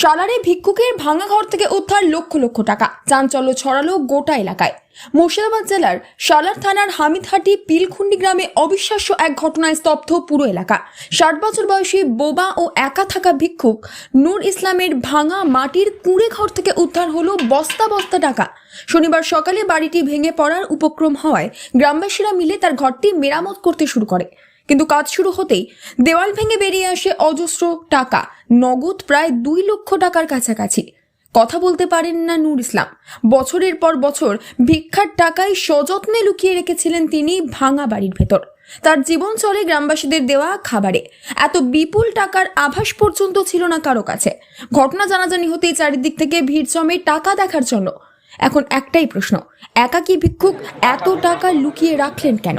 সালারে ভিক্ষুকের ভাঙা ঘর থেকে উদ্ধার লক্ষ লক্ষ টাকা। চাঞ্চল্য ছড়ালো গোটা এলাকায়। মুর্শিদাবাদ জেলার সালার থানার হামিদহাটি পিলখুন্ডি গ্রামে অবিশ্বাস্য এক ঘটনায় স্তব্ধ পুরো এলাকা। ষাট বছর বয়সী বোবা ও একা থাকা ভিক্ষুক নূর ইসলামের ভাঙা মাটির কুঁড়ে ঘর থেকে উদ্ধার হলো বস্তা বস্তা টাকা। শনিবার সকালে বাড়িটি ভেঙে পড়ার উপক্রম হওয়ায় গ্রামবাসীরা মিলে তার ঘরটি মেরামত করতে শুরু করে। কিন্তু কাজ শুরু হতেই দেওয়াল ভেঙে বেরিয়ে আসে অজস্র টাকা, নগদ প্রায় দুই লক্ষ টাকার কাছাকাছি। কথা বলতে পারেন না নূর ইসলাম। বছরের পর বছর ভিক্ষার টাকায় সযত্নে লুকিয়ে রেখেছিলেন তিনি ভাঙা বাড়ির ভেতর। তার জীবন চলে গ্রামবাসীদের দেওয়া খাবারে। এত বিপুল টাকার আভাস পর্যন্ত ছিল না কারও কাছে। ঘটনা জানাজানি হতেই চারিদিক থেকে ভিড় জমে টাকা দেখার জন্য। এখন একটাই প্রশ্ন, একাকী ভিক্ষুক এত টাকা লুকিয়ে রাখলেন কেন?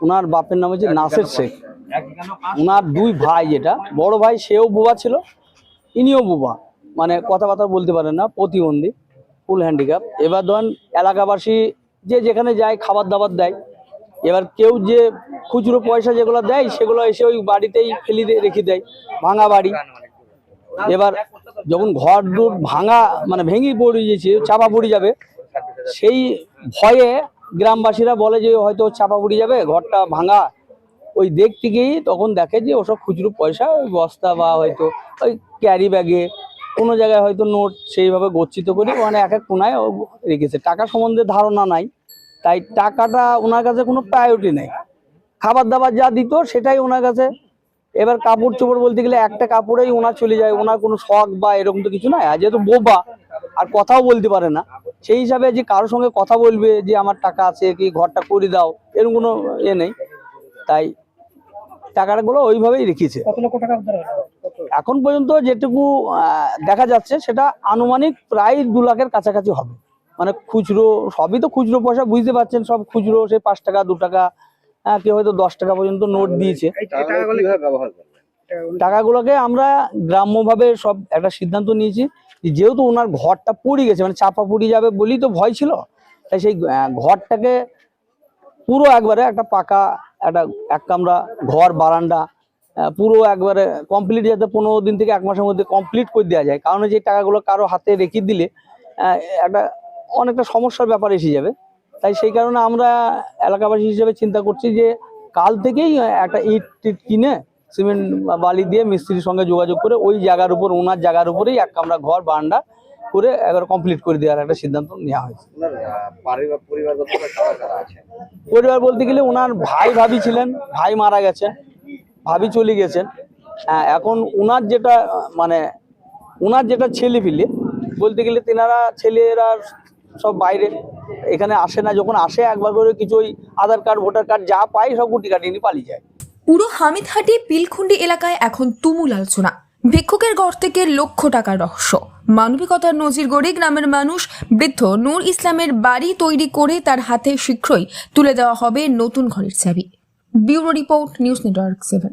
ওনার বাপের নাম হচ্ছে নাসের শেখ। ওনার দুই ভাই যেটা। বড় ভাই সেও বোবা ছিল ইনিও বোবা। মানে কথাবার্তা বলতে পারেন না প্রতিবন্ধী ফুল হ্যান্ডিক্যাপ এবার ধরেন এলাকাবাসী যে যেখানে যায় খাবার দাবার দেয় এবার কেউ যে খুচরো পয়সা যেগুলো দেয় সেগুলো এসে ওই বাড়িতেই ফেলি দিয়ে রেখে দেয় ভাঙা বাড়ি। এবার যখন ঘর দূর ভাঙা মানে ভেঙে পড়ে গেছে চাপা পড়ে যাবে সেই ভয়ে গ্রামবাসীরা বলে যে হয়তো চাপা পড়ে যাবে, ঘরটা ভাঙা। ওই দেখতে গিয়েই তখন দেখে যে ওসব খুচরো পয়সা, ওই বস্তা বা হয়তো ওই ক্যারি ব্যাগে, কোনো জায়গায় হয়তো নোট সেইভাবে গচ্ছিত করে মানে এক এক কোনায় রেখেছে। টাকা সম্বন্ধে ধারণা নাই, তাই টাকাটা ওনার কাছে কোনো প্রায়োরিটি নেই। খাবার দাবার যা দিত সেটাই ওনার কাছে। এবার কাপড় চোপড় বলতে গেলে একটা কাপড়েই ওনার চলে যায়, ওনার কোনো শখ বা এরকম তো কিছু নাই। আর যেহেতু বোবা আর কথাও বলতে পারে না। সেই হিসাবে যে কারোর সঙ্গে কথা বলবে যে আমার টাকা আছে কি ঘরটা করে দাও এরকম কোনো এ নেই। তাই টাকাগুলো ওইভাবেই রেখেছে। কত লক্ষ টাকা উদ্ধার হলো? এখন পর্যন্ত যেটুকু আহ, দেখা যাচ্ছে সেটা আনুমানিক প্রায় দু লাখের কাছাকাছি হবে। মানে খুচরো সবই তো খুচরো পয়সা বুঝতে পারছেন সব খুচরো সে পাঁচ টাকা দু টাকা হ্যাঁ কেউ হয়তো দশ টাকা পর্যন্ত নোট দিয়েছে। টাকাগুলোকে আমরা গ্রাম্যভাবে সব একটা সিদ্ধান্ত নিয়েছি যেহেতু ওনার ঘরটা পড়ে গেছে মানে চাপা পড়ে যাবে বলেই তো ভয় ছিল, তাই সেই ঘরটাকে পুরো একবারে একটা পাকা একটা এক কামরা ঘর, বারান্দা পুরো একবারে কমপ্লিট যাতে পনেরো দিন থেকে এক মাসের মধ্যে কমপ্লিট করে দেওয়া যায়। কারণ যে টাকাগুলো কারও হাতে রেখে দিলে একটা অনেকটা সমস্যার ব্যাপার এসে যাবে। তাই সেই কারণে আমরা এলাকাবাসী হিসেবে চিন্তা করছি যে কাল থেকেই একটা ইট টিট কিনে সিমেন্ট বালি দিয়ে মিস্ত্রির সঙ্গে যোগাযোগ করে ওই জায়গার উপর ওনার জায়গার উপরেই এক কামরা ঘর বারান্দা করে একবার কমপ্লিট করে দেওয়ার একটা সিদ্ধান্ত নেওয়া হয়েছে। পরিবার বলতে গেলে ওনার ভাই ভাবি ছিলেন ভাই মারা গেছে ভাবি চলে গেছেন। হ্যাঁ, এখন ওনার যেটা মানে ওনার যেটা ছেলে পিলে বলতে গেলে তেনারা ছেলেরা সব বাইরে এখানে আসে না যখন আসে একবার করে কিছু ওই আধার কার্ড ভোটার কার্ড যা পায় সব গুটি কাটিয়ে নিয়ে পালিয়ে যায়। পুরো হামিদহাটি পিলখুন্ডি এলাকায় এখন তুমুল আলোচনা। ভিক্ষুকের ঘর থেকে লক্ষ টাকার রহস্য। মানবিকতার নজির গড়ে গ্রামের মানুষ বৃদ্ধ নূর ইসলামের বাড়ি তৈরি করে তার হাতে শীঘ্রই তুলে দেওয়া হবে নতুন ঘরের চাবি। Bureau report news network seven.